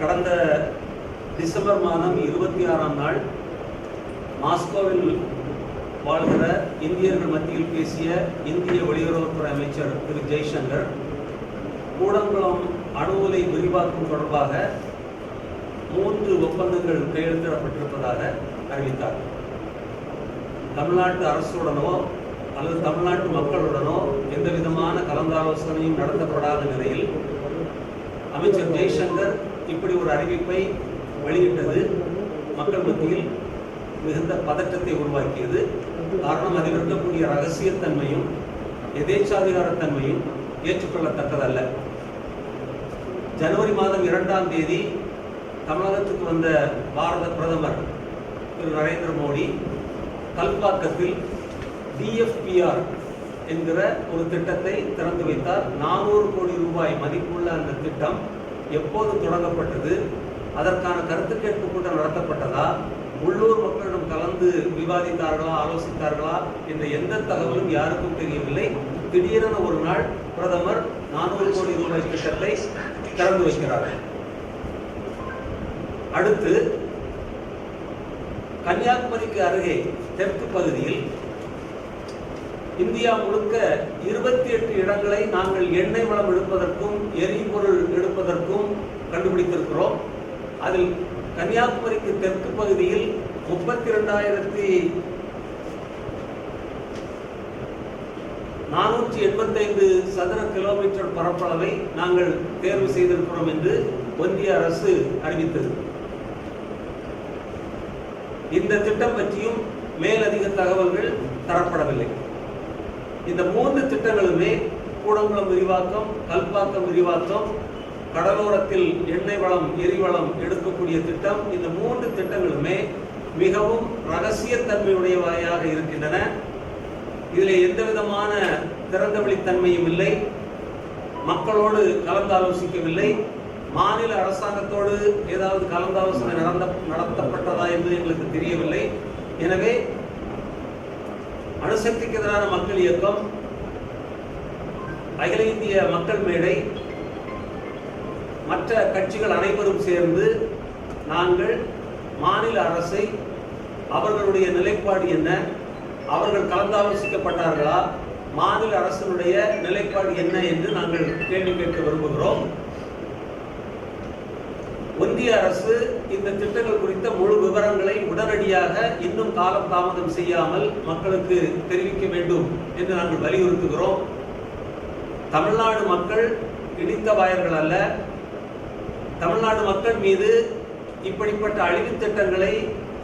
கடந்த டிசம்பர் மாதம் இருபத்தி ஆறாம் நாள் மாஸ்கோவில் வாழ்கிற இந்தியர்கள் மத்தியில் பேசிய இந்திய வெளியுறவுத்துறை அமைச்சர் திரு ஜெய்சங்கர் கூடங்குளம் அணு உலை விரிவாக்கம் தொடர்பாக மூன்று ஒப்பந்தங்கள் கையெழுத்திடப்பட்டிருப்பதாக அறிவித்தார். தமிழ்நாட்டு அரசுடனோ அல்லது தமிழ்நாட்டு மக்களுடனோ எந்த விதமான கலந்தாலோசனையும் நடத்தப்படாத நிலையில் அமைச்சர் ஜெய்சங்கர் இப்படி ஒரு அறிவிப்பை வெளியிட்டது மக்கள் மத்தியில் மிகுந்த பதற்றத்தை உருவாக்கியது. காரணம் அதில் இருக்கக்கூடிய ரகசியத்தன்மையும் எதேச்சாதிகாரத்தன்மையும் ஏற்றுக்கொள்ளத்தக்கதல்ல. ஜனவரி மாதம் இரண்டாம் தேதி தமிழகத்துக்கு வந்த பாரத பிரதமர் திரு. நரேந்திர மோடி கல்பாக்கத்தில் டிஎஃபிஆர் என்கிற ஒரு திட்டத்தை திறந்து வைத்தார். நானூறு கோடி ரூபாய் மதிப்புள்ள அந்த திட்டம் எப்போது தொடங்கப்பட்டது? அதற்கான கருத்து கேட்பு கூட்டம் நடத்தப்பட்டதா? உள்ளூர் மக்களிடம் கலந்து விவாதித்தார்களா ஆலோசித்தார்களா என்ற எந்த தகவலும் யாருக்கும் தெரியவில்லை. திடீரென ஒரு நாள் பிரதமர் நானூறு கோடி ரூபாய் திட்டத்தை திறந்து வைக்கிறார். அடுத்து கன்னியாகுமரிக்கு அருகே தெற்கு பகுதியில் இந்தியா முழுக்க இருபத்தி எட்டு இடங்களை நாங்கள் எண்ணெய் வளம் எடுப்பதற்கும் எரிபொருள் எடுப்பதற்கும் கண்டுபிடித்திருக்கிறோம். அதில் கன்னியாகுமரிக்கு தெற்கு பகுதியில் முப்பத்தி ரெண்டாயிரத்தி நானூற்றி எண்பத்தைந்து சதுர கிலோமீட்டர் பரப்பளவை நாங்கள் தேர்வு செய்திருக்கிறோம் என்று ஒன்றிய அரசு அறிவித்தது. இந்த திட்டம் பற்றியும் மேலதிக தகவல்கள் தரப்படவில்லை. இந்த மூன்று திட்டங்களுமே கூடங்குளம் விரிவாக்கம் கல்பாக்கம் விரிவாக்கம் கடலோரத்தில் எண்ணெய் வளம் எரிவளம் எடுக்கக்கூடிய திட்டம். இந்த மூன்று திட்டங்களுமே மிகவும் ரகசியத்தன்மையுடையவையாக இருக்கின்றன. இதில் எந்த விதமான திறந்தவெளித்தன்மையும் இல்லை. மக்களோடு கலந்தாலோசிக்கவில்லை. மாநில அரசாங்கத்தோடு ஏதாவது கலந்தாலோசனை நடந்த நடத்தப்பட்டதா என்பது எங்களுக்கு தெரியவில்லை. எனவே அணுசக்திக்கு எதிரான மக்கள் இயக்கம் அகில இந்திய மக்கள் மேடை மற்ற கட்சிகள் அனைவரும் சேர்ந்து நாங்கள் மாநில அரசை அவர்களுடைய நிலைப்பாடு என்ன அவர்கள் கலந்தாலோசிக்கப்பட்டார்களா மாநில அரசினுடைய நிலைப்பாடு என்ன என்று நாங்கள் கேள்வி கேட்க விரும்புகிறோம். ஒன்றிய அரசு இந்த திட்டங்கள் குறித்த முழு விவரங்களை உடனடியாக இன்னும் காலம் தாமதம் செய்யாமல் மக்களுக்கு தெரிவிக்க வேண்டும் என்று நாங்கள் வலியுறுத்துகிறோம். தமிழ்நாடு மக்கள் இடித்த வாயர்கள் அல்ல. தமிழ்நாடு மக்கள் மீது இப்படிப்பட்ட அழிவு திட்டங்களை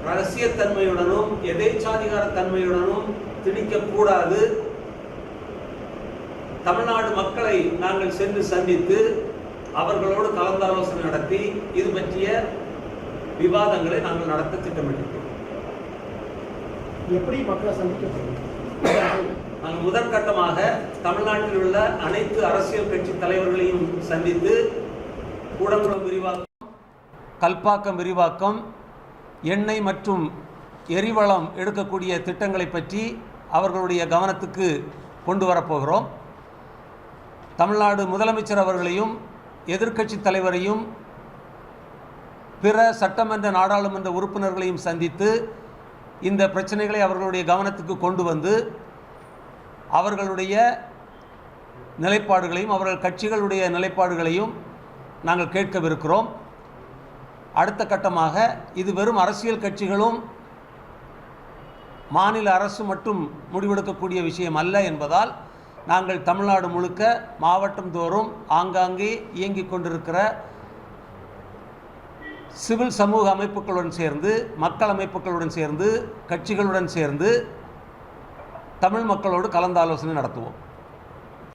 ரகசியத்தன்மையுடனும் எதேச்சாதிகார தன்மையுடனும் திணிக்கக்கூடாது தமிழ்நாடு மக்களை நாங்கள் சென்று சந்தித்து அவர்களோடு கலந்தாலோசனை நடத்தி இது பற்றிய விவாதங்களை நாங்கள் நடத்த திட்டமிட்டிருக்கிறோம் எப்படி மக்களை சந்திக்க நாங்கள் முதற்கட்டமாக தமிழ்நாட்டில் உள்ள அனைத்து அரசியல் கட்சி தலைவர்களையும் சந்தித்து கூடங்குளம் விரிவாக்கம் கல்பாக்கம் விரிவாக்கம் எண்ணெய் மற்றும் எரிவளம் எடுக்கக்கூடிய திட்டங்களை பற்றி அவர்களுடைய கவனத்துக்கு கொண்டு வரப்போகிறோம் தமிழ்நாடு முதலமைச்சர் அவர்களையும் எதிர்க்கட்சி தலைவரையும் பிற சட்டமன்ற நாடாளுமன்ற உறுப்பினர்களையும் சந்தித்து இந்த பிரச்சனைகளை அவர்களுடைய கவனத்துக்கு கொண்டு வந்து அவர்களுடைய நிலைப்பாடுகளையும் அவர்கள் கட்சிகளுடைய நிலைப்பாடுகளையும் நாங்கள் கேட்கவிருக்கிறோம். அடுத்த கட்டமாக இது வெறும் அரசியல் கட்சிகளும் மாநில அரசு மட்டும் முடிவெடுக்கக்கூடிய விஷயம் அல்ல என்பதால் நாங்கள் தமிழ்நாடு முழுக்க மாவட்டம் தோறும் ஆங்காங்கே இயங்கிக் கொண்டிருக்கிற சிவில் சமூக அமைப்புகளுடன் சேர்ந்து மக்கள் அமைப்புகளுடன் சேர்ந்து கட்சிகளுடன் சேர்ந்து தமிழ் மக்களோடு கலந்தாலோசனை நடத்துவோம்.